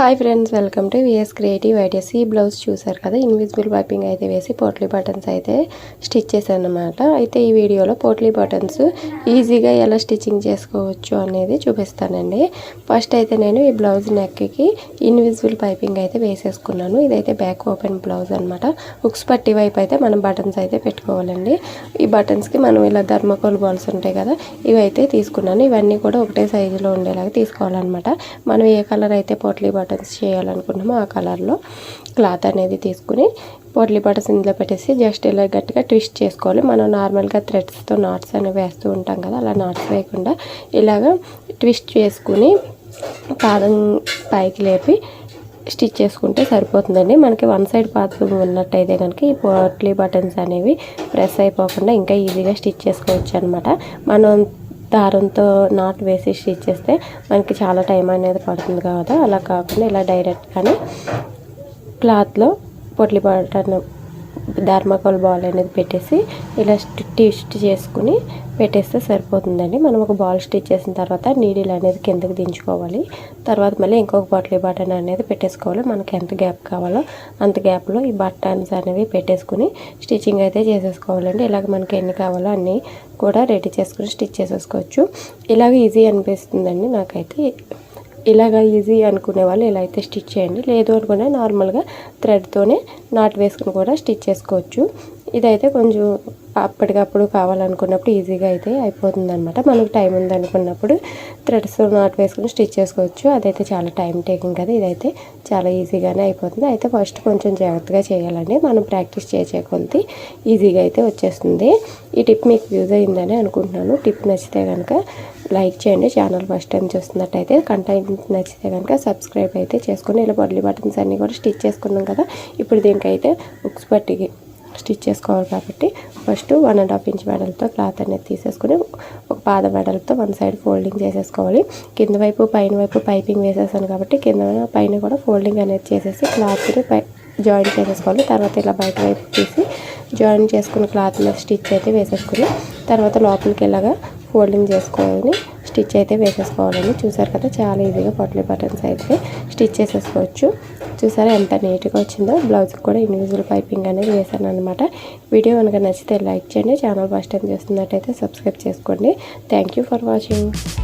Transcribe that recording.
Hi friends welcome to VS creative ideas ఈ blouse చూసారు కదా? ఇన్విజిబుల్ పైపింగ్ అయితే వేసి పోట్లీ బటన్స్ అయితే స్టిచ్ చేశాను అనమాట అయితే ఈ వీడియోలో పోట్లీ బటన్స్ ఈజీగా ఎలా స్టిచ్చింగ్ చేసుకోవచ్చు అనేది చూపిస్తానండి. ఫస్ట్ అయితే నేను ఈ బ్లౌజ్ నెక్కి ఇన్విజిబుల్ పైపింగ్ అయితే వేసేసుకున్నాను. ఇదైతే బ్యాక్ ఓపెన్ బ్లౌజ్ అనమాట హుక్స్ పట్టి వైపు అయితే మనం బటన్స్ అయితే పెట్టుకోవాలండి. ఈ బటన్స్కి మనం ఇలా ధర్మకోల్ బాల్స్ ఉంటాయి కదా? ఇవైతే తీసుకున్నాను. ఇవన్నీ కూడా ఒకటే సైజులో ఉండేలాగా తీసుకోవాలన్నమాట. మనం ఏ కలర్ అయితే పోట్లీ బటన్స్ చేయాలనుకున్నామో ఆ కలర్లో. క్లాత్ అనేది తీసుకుని పొట్లీ బటన్స్ ఇందులో పెట్టేసి జస్ట్ ఇలా గట్టిగా ట్విస్ట్ చేసుకోవాలి. మనం నార్మల్గా థ్రెడ్స్తో నాట్స్ అనేవి వేస్తూ ఉంటాం కదా అలా నాట్స్ వేయకుండా ఇలాగ ట్విస్ట్ చేసుకుని పాదం పైకి లేపి స్టిచ్ చేసుకుంటే సరిపోతుందండి. మనకి వన్ సైడ్ పాత్ ఉన్నట్టయితే కనుక ఈ పోట్లీ బటన్స్ అనేవి ప్రెస్ అయిపోకుండా ఇంకా ఈజీగా స్టిచ్ చేసుకోవచ్చు అనమాట మనం దారంతో నాట్ వేసి స్టిచ్ చేస్తే మనకి చాలా టైం అనేది పడుతుంది కదా. అలా కాకుండా ఇలా డైరెక్ట్గానే క్లాత్లో పొట్లి బటన్ ధర్మకోల్ బాల్ అనేది పెట్టేసి ఇలా స్టిచ్ చేసుకుని పెట్టేస్తే సరిపోతుందండి. మనం ఒక బాల్ స్టిచ్ చేసిన తర్వాత నీడిల్ అనేది కిందకి దించుకోవాలి. తర్వాత మళ్ళీ ఇంకొక బాటిల్ బటన్ అనేది పెట్టేసుకోవాలి. మనకి ఎంత గ్యాప్ కావాలో అంత గ్యాప్లో ఈ బటన్స్ అనేవి పెట్టేసుకుని స్టిచ్చింగ్ అయితే చేసేసుకోవాలండి. ఇలాగ మనకి ఎన్ని కావాలో అన్నీ కూడా రెడీ చేసుకుని స్టిచ్ చేసేసుకోవచ్చు. ఇలాగ ఈజీ అనిపిస్తుందండి నాకైతే. ఇలాగ ఈజీ అనుకునే వాళ్ళు ఇలా అయితే స్టిచ్ చేయండి. లేదు అనుకునే నార్మల్గా థ్రెడ్తోనే నాట్ వేసుకుని కూడా స్టిచ్ చేసుకోవచ్చు. ఇదైతే కొంచెం అప్పటికప్పుడు కావాలనుకున్నప్పుడు ఈజీగా అయితే అయిపోతుంది అనమాట మనకు టైం ఉంది అనుకున్నప్పుడు థ్రెడ్స్ నాట్ వేసుకుని స్టిచ్ చేసుకోవచ్చు. అదైతే చాలా టైం టేకింగ్ కదా ఇదైతే చాలా ఈజీగానే అయిపోతుంది. అయితే ఫస్ట్ కొంచెం జాగ్రత్తగా చేయాలండి. మనం ప్రాక్టీస్ చేసే కొద్ది ఈజీగా అయితే వచ్చేస్తుంది. ఈ టిప్ మీకు యూజ్ అయిందని అనుకుంటున్నాను. టిప్ నచ్చితే కనుక లైక్ చేయండి. ఛానల్ ఫస్ట్ టైం చూస్తున్నట్టయితే కంటెంట్ నచ్చితే కనుక సబ్స్క్రైబ్ అయితే చేసుకుని ఇలా బొడ్లీ బటన్స్ అన్నీ కూడా స్టిచ్ చేసుకున్నాం కదా ఇప్పుడు దీనికైతే బుక్స్ పట్టికి స్టిచ్ చేసుకోవాలి కాబట్టి first one and half inch మెడల్తో cloth అనేది తీసేసుకుని ఒక పాద మెడల్తో వన్ సైడ్ ఫోల్డింగ్ చేసేసుకోవాలి. కింద వైపు పైన వైపు పైపింగ్ వేసేసాను కాబట్టి కింద పైన కూడా ఫోల్డింగ్ అనేది చేసేసి క్లాత్ని పై జాయిన్ చేసేసుకోవాలి. తర్వాత ఇలా బయట వైపు తీసి జాయిన్ చేసుకున్న క్లాత్ మీద స్టిచ్ అయితే వేసేసుకుని తర్వాత లోపలికి ఇలాగా ఫోల్డింగ్ చేసుకోవాలని స్టిచ్ అయితే వేసేసుకోవాలండి. చూసారు కదా చాలా ఈజీగా పొట్లీ బటన్స్ అయితే స్టిచ్ చేసేసుకోవచ్చు. చూసారా ఎంత నీట్గా వచ్చిందో బ్లౌజ్కి కూడా ఇండివిజువల్ పైపింగ్ అనేది వేసాను అనమాట వీడియో కనుక నచ్చితే లైక్ చేయండి ఛానల్ ఫస్ట్ టైం చేస్తున్నట్టయితే సబ్స్క్రైబ్ చేసుకోండి. Thank for watching.